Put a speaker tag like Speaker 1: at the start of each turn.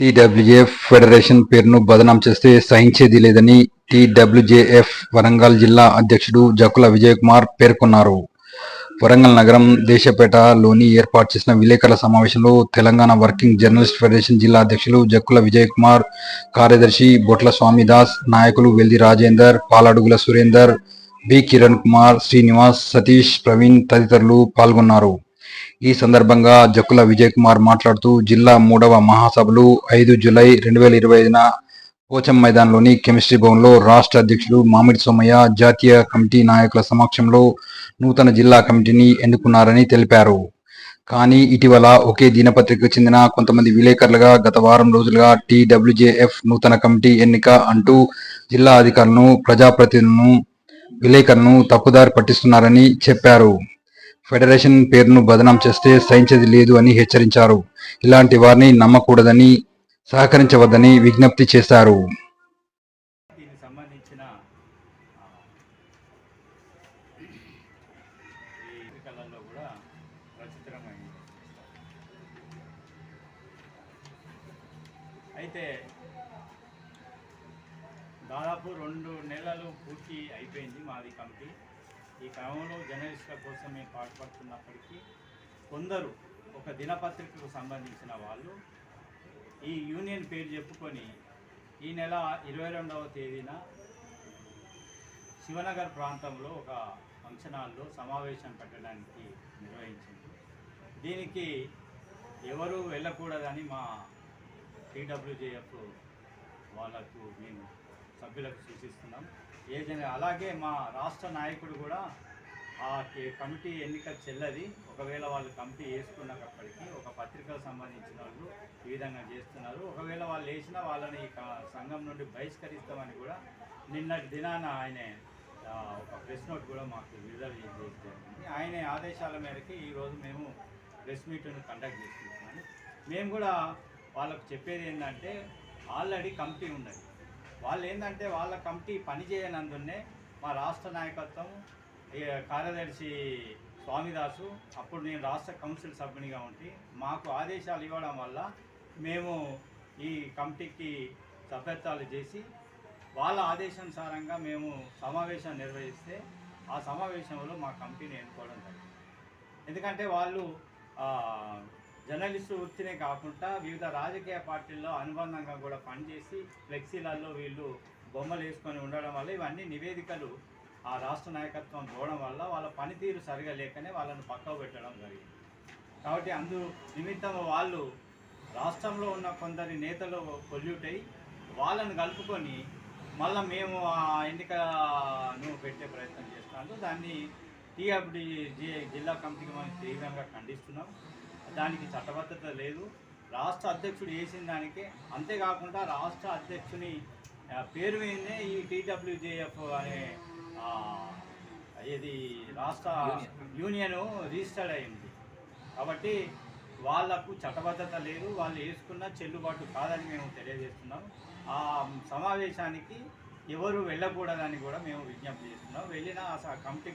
Speaker 1: టీడబ్ల్యూఎఫ్ federation పేరును బదనాం చేస్తే సహించేది లేదని టీడబ్ల్యూజేఎఫ్ వరంగల్ జిల్లా అధ్యక్షుడు జకుల విజయకుమార్ పేర్కొన్నారు. వరంగల్ నగరం దేశపేటలోని ఏర్పాటు చేసిన విలేకరుల సమావేశంలో తెలంగాణ వర్కింగ్ జర్నలిస్ట్ ఫెడరేషన్ జిల్లా అధ్యక్షులు జక్కుల విజయకుమార్ కార్యదర్శి బొట్ల స్వామిదాస్ నాయకులు వెల్ది రాజేందర్ పాలడుగుల సురేందర్ బి కిరణ్ కుమార్ శ్రీనివాస్ సతీష్ ప్రవీణ్ తదితరులు పాల్గొన్నారు. ఈ సందర్భంగా జక్కుల విజయ్ కుమార్ మాట్లాడుతూ జిల్లా మూడవ మహాసభలు ఐదు జూలై రెండు వేల ఇరవై ఐదున పోచం మైదాన్లోని కెమిస్ట్రీ భవన్లో రాష్ట్ర అధ్యక్షుడు మామిడి సోమయ్య జాతీయ కమిటీ నాయకుల సమక్షంలో నూతన జిల్లా కమిటీని ఎన్నుకున్నారని తెలిపారు. కానీ ఇటీవల ఒకే దినపత్రికకు చెందిన కొంతమంది విలేకరులుగా గత వారం రోజులుగా టీడబ్ల్యూజేఎఫ్ నూతన కమిటీ ఎన్నిక అంటూ జిల్లా అధికారులను ప్రజాప్రతినిధులను విలేకరులను తప్పుదారి పట్టిస్తున్నారని చెప్పారు. ఫెడరేషన్ పేరును బదనాం చేస్తే సహించేది లేదు అని హెచ్చరించారు. ఇలాంటి వారిని నమ్మకూడదని సహకరించవద్దని విజ్ఞప్తి చేశారు.
Speaker 2: దీనికి సంబంధించిన కూడా అయితే దాదాపు రెండు నెలలు పూర్తి అయిపోయింది మాది కమిటీ. ఈ క్రమంలో జర్నలిస్టుల కోసం మేము పాటుపడుతున్నప్పటికీ కొందరు ఒక దినపత్రికకు సంబంధించిన వాళ్ళు ఈ యూనియన్ పేరు చెప్పుకొని ఈ నెల ఇరవై రెండవ తేదీన శివనగర్ ప్రాంతంలో ఒక ఫంక్షనాల్లో సమావేశం పెట్టడానికి నిర్వహించింది. దీనికి ఎవరు వెళ్ళకూడదని మా టీడబ్ల్యూజేఎఫ్ వాళ్ళకు మేము సభ్యులకు సూచిస్తున్నాం. ఏజెంట్ అలాగే మా రాష్ట్ర నాయకుడు కూడా ఆ కమిటీ ఎన్నిక చెల్లది. ఒకవేళ వాళ్ళు కమిటీ వేసుకున్నప్పటికీ ఒక పత్రికకు సంబంధించిన వాళ్ళు ఈ విధంగా చేస్తున్నారు. ఒకవేళ వాళ్ళు వేసినా వాళ్ళని ఈ సంఘం నుండి బహిష్కరిస్తామని కూడా నిన్నటి దినాన ఆయన ఒక ప్రెస్ నోట్ కూడా మాకు విడుదల చేసి ఆయన ఆదేశాల మేరకు ఈరోజు మేము ప్రెస్ మీట్ను కండక్ట్ చేసుకుంటున్నాము మేము కూడా వాళ్ళకు చెప్పేది ఏంటంటే ఆల్రెడీ కమిటీ ఉన్నది వాళ్ళు ఏంటంటే వాళ్ళ కమిటీ పనిచేయనందునే మా రాష్ట్ర నాయకత్వం కార్యదర్శి స్వామిదాసు అప్పుడు నేను రాష్ట్ర కౌన్సిల్ సభ్యునిగా ఉండి మాకు ఆదేశాలు ఇవ్వడం వల్ల మేము ఈ కమిటీకి సభ్యత్వాలు చేసి వాళ్ళ ఆదేశానుసారంగా మేము సమావేశం నిర్వహిస్తే ఆ సమావేశంలో మా కమిటీని ఎన్నుకోవడం జరిగింది. ఎందుకంటే వాళ్ళు జర్నలిస్టు వృత్తినే కాకుండా వివిధ రాజకీయ పార్టీల్లో అనుబంధంగా కూడా పనిచేసి ఫ్లెక్సీలలో వీళ్ళు బొమ్మలు వేసుకొని ఉండడం వల్ల ఇవన్నీ నివేదికలు ఆ రాష్ట్ర నాయకత్వం పోవడం వల్ల వాళ్ళ పనితీరు సరిగా లేకనే వాళ్ళని పక్కకు పెట్టడం జరిగింది. కాబట్టి అందు నిమిత్తం వాళ్ళు రాష్ట్రంలో ఉన్న కొందరి నేతలు పొల్యూట్ అయ్యి వాళ్ళని కలుపుకొని మళ్ళీ మేము ఆ ఎన్నికను పెట్టే ప్రయత్నం చేస్తున్నాము దాన్ని టీఎఫ్డి జిల్లా కమిటీకి మనం తీవ్రంగా ఖండిస్తున్నాం. దానికి చట్టబద్ధత లేదు. రాష్ట్ర అధ్యక్షుడు వేసిన దానికి అంతేకాకుండా రాష్ట్ర అధ్యక్షుని పేరు మీదనే ఈ టీడబ్ల్యూజేఎఫ్ అనే ఇది రాష్ట్ర యూనియన్ రిజిస్టర్డ్ అయింది. కాబట్టి వాళ్ళకు చట్టబద్ధత లేదు. వాళ్ళు వేసుకున్న చెల్లుబాటు కాదని మేము తెలియజేస్తున్నాం. ఆ సమావేశానికి ఎవరు వెళ్ళకూడదని కూడా మేము విజ్ఞప్తి చేస్తున్నాం. వెళ్ళిన ఆ కమిటీ